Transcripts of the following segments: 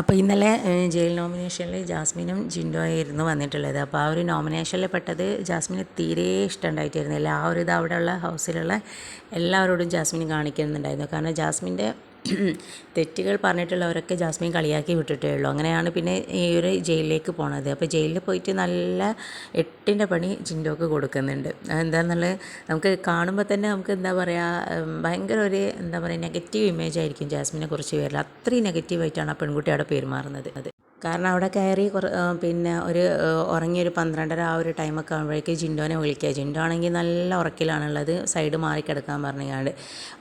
അപ്പോൾ ഇന്നലെ ജയിൽ നോമിനേഷനിൽ ജാസ്മിനും ജിൻഡോയായിരുന്നു വന്നിട്ടുള്ളത്. അപ്പോൾ ആ ഒരു നോമിനേഷനിൽ പെട്ടത് ജാസ്മിന് തീരെ ഇഷ്ടമുണ്ടായിട്ടായിരുന്നില്ല ആ ഒരു ഇത് അവിടെയുള്ള ഹൗസിലുള്ള എല്ലാവരോടും ജാസ്മിന് കാണിക്കുന്നുണ്ടായിരുന്നു. കാരണം ജാസ്മിന്റെ തെറ്റുകൾ പറഞ്ഞിട്ടുള്ളവരൊക്കെ ജാസ്മിൻ കളിയാക്കി വിട്ടിട്ടേ ഉള്ളൂ. അങ്ങനെയാണ് പിന്നെ ഈ ഒരു ജയിലിലേക്ക് പോണത്. അപ്പോൾ ജയിലിൽ പോയിട്ട് നല്ല എട്ടിന്റെ പണി ജിൻഡോക്ക് കൊടുക്കുന്നുണ്ട്. എന്താണെന്നുള്ളത് നമുക്ക് കാണുമ്പോൾ തന്നെ നമുക്ക് എന്താ പറയുക ഭയങ്കര ഒരു എന്താ പറയുക നെഗറ്റീവ് ഇമേജ് ആയിരിക്കും ജാസ്മിനെ കുറിച്ച് വരില്ല. അത്രയും നെഗറ്റീവായിട്ടാണ് ആ പെൺകുട്ടി അവിടെ പെരുമാറുന്നത്. അത് കാരണം അവിടെ കയറി കുറ പിന്നെ ഒരു ഉറങ്ങി ഉറങ്ങിയൊരു പന്ത്രണ്ടര ആ ഒരു ടൈമൊക്കെ ആകുമ്പോഴേക്ക് ജിൻഡോനെ വിളിക്കുക. ജിൻഡോ ആണെങ്കിൽ നല്ല ഉറക്കിലാണുള്ളത് സൈഡ് മാറി കിടക്കാൻ പറഞ്ഞാണ്ട്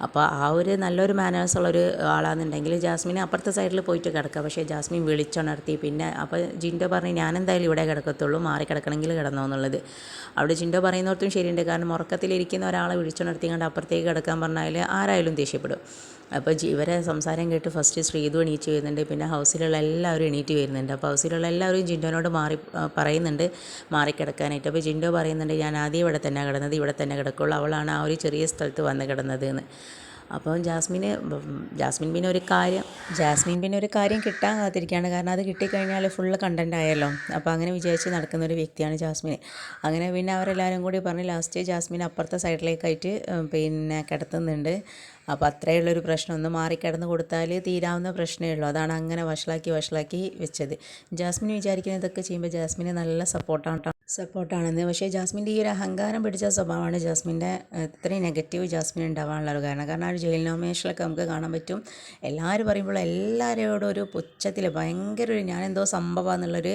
അപ്പോൾ ആ ഒരു നല്ലൊരു മാനേഴ്സ് ഉള്ളൊരു ആളാണെന്നുണ്ടെങ്കിൽ ജാസ്മിനെ അപ്പുറത്തെ സൈഡിൽ പോയിട്ട് കിടക്കുക. പക്ഷേ ജാസ്മിൻ വിളിച്ചുണർത്തി. പിന്നെ അപ്പോൾ ജിൻഡോ പറഞ്ഞു ഞാനെന്തായാലും ഇവിടെ കിടക്കത്തുള്ളൂ മാറി കിടക്കണമെങ്കിൽ കിടന്നോ എന്നുള്ളത്. അവിടെ ജിൻഡോ പറയുന്നിടത്തും ശരിയുണ്ട്. കാരണം ഉറക്കത്തിലിരിക്കുന്ന ഒരാളെ വിളിച്ചുണർത്തി കണ്ട് അപ്പുറത്തേക്ക് കിടക്കാൻ പറഞ്ഞാൽ ആരായാലും ദേഷ്യപ്പെടും. അപ്പോൾ ഇവരെ സംസാരം കേട്ട് ഫസ്റ്റ് ശ്രീതു എണീറ്റ് വരുന്നുണ്ട്. പിന്നെ ഹൗസിലുള്ള എല്ലാവരും എണീറ്റ് വരുന്നുണ്ട് അപ്പോൾ ഹൗസിലുള്ള എല്ലാവരും ജിൻഡോനോട് മാറി പറയുന്നുണ്ട്. മാറിക്കിടക്കാനായിട്ട്. അപ്പോൾ ജിൻഡോ പറയുന്നുണ്ട് ഞാൻ ആദ്യം ഇവിടെ തന്നെ കിടന്നത് ഇവിടെ തന്നെ കിടക്കുള്ളൂ. അവളാണ് ആ ഒരു ചെറിയ സ്ഥലത്ത് വന്ന് കിടന്നത് എന്ന് അപ്പോൾ ജാസ്മിന് ജാസ്മിൻ പിന്നെ ഒരു കാര്യം ജാസ്മിൻ പിന്നെ ഒരു കാര്യം കിട്ടാൻ കാത്തിരിക്കുകയാണ്. കാരണം അത് കിട്ടിക്കഴിഞ്ഞാൽ ഫുള്ള് കണ്ടന്റ് ആയല്ലോ. അപ്പോൾ അങ്ങനെ വിചാരിച്ച് നടക്കുന്ന ഒരു വ്യക്തിയാണ് ജാസ്മിൻ അങ്ങനെ പിന്നെ അവരെല്ലാവരും കൂടി പറഞ്ഞ് ലാസ്റ്റ് ജാസ്മിൻ അപ്പുറത്തെ സൈഡിലേക്കായിട്ട് പിന്നെ കിടത്തുന്നുണ്ട്. അപ്പോൾ അത്രയേ ഉള്ളൊരു പ്രശ്നം. ഒന്ന് മാറിക്കിടന്ന് കൊടുത്താൽ തീരാവുന്ന പ്രശ്നമേ ഉള്ളൂ. അതാണ് അങ്ങനെ വഷളാക്കി വഷളാക്കി വെച്ചത്. ജാസ്മിൻ വിചാരിക്കുന്ന ഇതൊക്കെ ചെയ്യുമ്പോൾ ജാസ്മിന് നല്ല സപ്പോർട്ടാണ് സപ്പോർട്ടാണെന്ന്. പക്ഷേ ജാസ്മിന്റെ ഈ ഒരു അഹങ്കാരം പിടിച്ച സ്വഭാവമാണ് ജാസ്മിന്റെ ഇത്രയും നെഗറ്റീവ് ജാസ്മിൻ ഉണ്ടാവാനുള്ള ഒരു കാരണം. കാരണം ആ ഒരു ജയിൽ നോമിനേഷനിലൊക്കെ നമുക്ക് കാണാൻ പറ്റും. എല്ലാവരും പറയുമ്പോൾ എല്ലാവരോടും ഒരു പുച്ഛത്തിൽ ഭയങ്കര ഒരു ഞാനെന്തോ സംഭവം എന്നുള്ളൊരു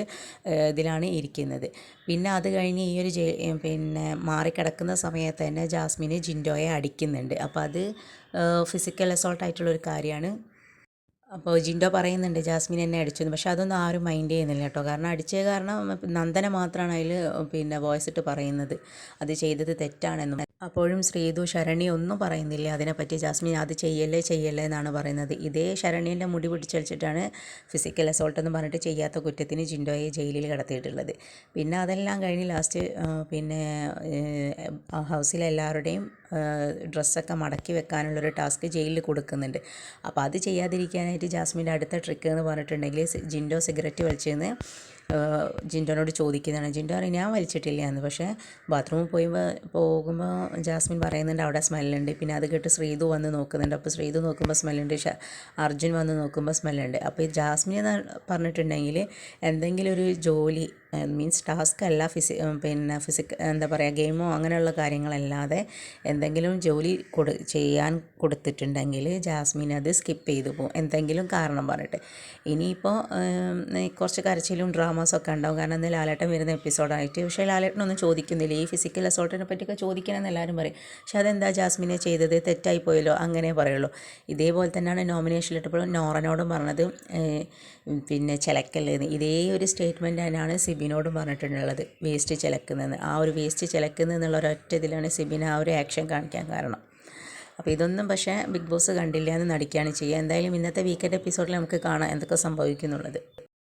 ഇതിലാണ് ഇരിക്കുന്നത്. പിന്നെ അത് കഴിഞ്ഞ് ഈ ഒരു പിന്നെ മാറിക്കിടക്കുന്ന സമയത്ത് തന്നെ ജാസ്മിന് ജിൻഡോയെ അടിക്കുന്നുണ്ട്. അപ്പോൾ അത് ഫിസിക്കൽ അസോൾട്ട് ആയിട്ടുള്ളൊരു കാര്യമാണ്. അപ്പോൾ ജിൻഡോ പറയുന്നുണ്ട് ജാസ്മിൻ എന്നെ അടിച്ചെന്ന്. പക്ഷേ അതൊന്നും ആരും മൈൻഡ് ചെയ്യുന്നില്ല കേട്ടോ. കാരണം അടിച്ചത് കാരണം നന്ദന മാത്രമാണ് അതിൽ പിന്നെ വോയിസ് ഇട്ട് പറയുന്നത്. അത് ചെയ്തത് തെറ്റാണെന്നും അപ്പോഴും ശ്രീതു ശരണി ഒന്നും പറയുന്നില്ല. അതിനെപ്പറ്റി ജാസ്മിൻ അത് ചെയ്യല്ലേ ചെയ്യല്ലേ എന്നാണ് പറയുന്നത്. ഇതേ ശരണീന്റെ മുടി പിടിച്ചടിച്ചിട്ടാണ് ഫിസിക്കൽ അസോൾട്ട് എന്ന് പറഞ്ഞിട്ട് ചെയ്യാത്ത കുറ്റത്തിന് ജിൻഡോയെ ജയിലിൽ കടത്തിയിട്ടുള്ളത്. പിന്നെ അതെല്ലാം കഴിഞ്ഞ് ലാസ്റ്റ് പിന്നെ ഹൗസിലെ എല്ലാവരുടെയും ഡ്രസ്സൊക്കെ മടക്കി വെക്കാനുള്ളൊരു ടാസ്ക് ജയിലിൽ കൊടുക്കുന്നുണ്ട്. അപ്പോൾ അത് ചെയ്യാതിരിക്കാനായിട്ട് ജാസ്മിന്റെ അടുത്ത ട്രിക്ക് എന്ന് പറഞ്ഞിട്ടുണ്ടെങ്കിൽ ജിൻഡോ സിഗരറ്റ് വലിച്ചെന്ന് ജിൻഡോനോട് ചോദിക്കുന്നതാണ്. ജിൻഡോ പറയും ഞാൻ വലിച്ചിട്ടില്ല എന്ന്. പക്ഷേ ബാത്റൂമിൽ പോയി പോകുമ്പോൾ ജാസ്മിൻ പറയുന്നുണ്ട് അവിടെ സ്മെല്ലുണ്ട്. പിന്നെ അത് കേട്ട് ശ്രീതു വന്ന് നോക്കുന്നുണ്ട്. അപ്പോൾ ശ്രീതു നോക്കുമ്പോൾ സ്മെല്ലുണ്ട് അർജുൻ വന്ന് നോക്കുമ്പോൾ സ്മെല്ലുണ്ട്. അപ്പോൾ ഈ ജാസ്മിൻ എന്ന് പറഞ്ഞിട്ടുണ്ടെങ്കിൽ എന്തെങ്കിലും ഒരു ജോലി മീൻസ് ടാസ്ക് അല്ല ഫിസി പിന്നെ ഫിസിക് എന്താ പറയുക ഗെയിമോ അങ്ങനെയുള്ള കാര്യങ്ങളല്ലാതെ എന്തെങ്കിലും ജോലി കൊടു ചെയ്യാൻ കൊടുത്തിട്ടുണ്ടെങ്കിൽ ജാസ്മിൻ അത് സ്കിപ്പ് ചെയ്തു പോകും. എന്തെങ്കിലും കാരണം പറഞ്ഞിട്ട്. ഇനിയിപ്പോൾ കുറച്ച് കരച്ചിലും ഡ്രാമാസൊക്കെ ഉണ്ടാവും. കാരണം ഇന്ന് ലാലേട്ടൻ വരുന്ന എപ്പിസോഡായിട്ട് പക്ഷേ ലാലേട്ടനൊന്നും ചോദിക്കുന്നില്ല. ഈ ഫിസിക്കൽ അസോൾട്ടിനെ പറ്റിയൊക്കെ ചോദിക്കണമെന്ന് എല്ലാവരും പറയും. പക്ഷേ അതെന്താ ജാസ്മിനെ ചെയ്തത്? തെറ്റായി പോയല്ലോ അങ്ങനെ പറയുള്ളൂ. ഇതേപോലെ തന്നെയാണ് നോമിനേഷനിലിട്ടപ്പോഴും നോറനോടും പറഞ്ഞത് പിന്നെ ചിലക്കല്ലേന്ന്. ഇതേ ഒരു സ്റ്റേറ്റ്മെന്റ് തന്നെയാണ് സിബിനോടും പറഞ്ഞിട്ടുള്ളത് വേസ്റ്റ് ചിലക്കുന്നതെന്ന്. ആ ഒരു വേസ്റ്റ് ചിലക്കുന്നതെന്നുള്ള ഒരൊറ്റ ഇതിലാണ് സിബിൻ ആ ഒരു ആക്ഷൻ കാണിക്കാൻ കാരണം. അപ്പോൾ ഇതൊന്നും പക്ഷേ ബിഗ് ബോസ് കണ്ടില്ല എന്ന് നടിക്കുകയാണ് ചെയ്യുക. എന്തായാലും ഇന്നത്തെ വീക്കെൻഡ് എപ്പിസോഡിൽ നമുക്ക് കാണാം എന്തൊക്കെ സംഭവിക്കുന്നുള്ളത്.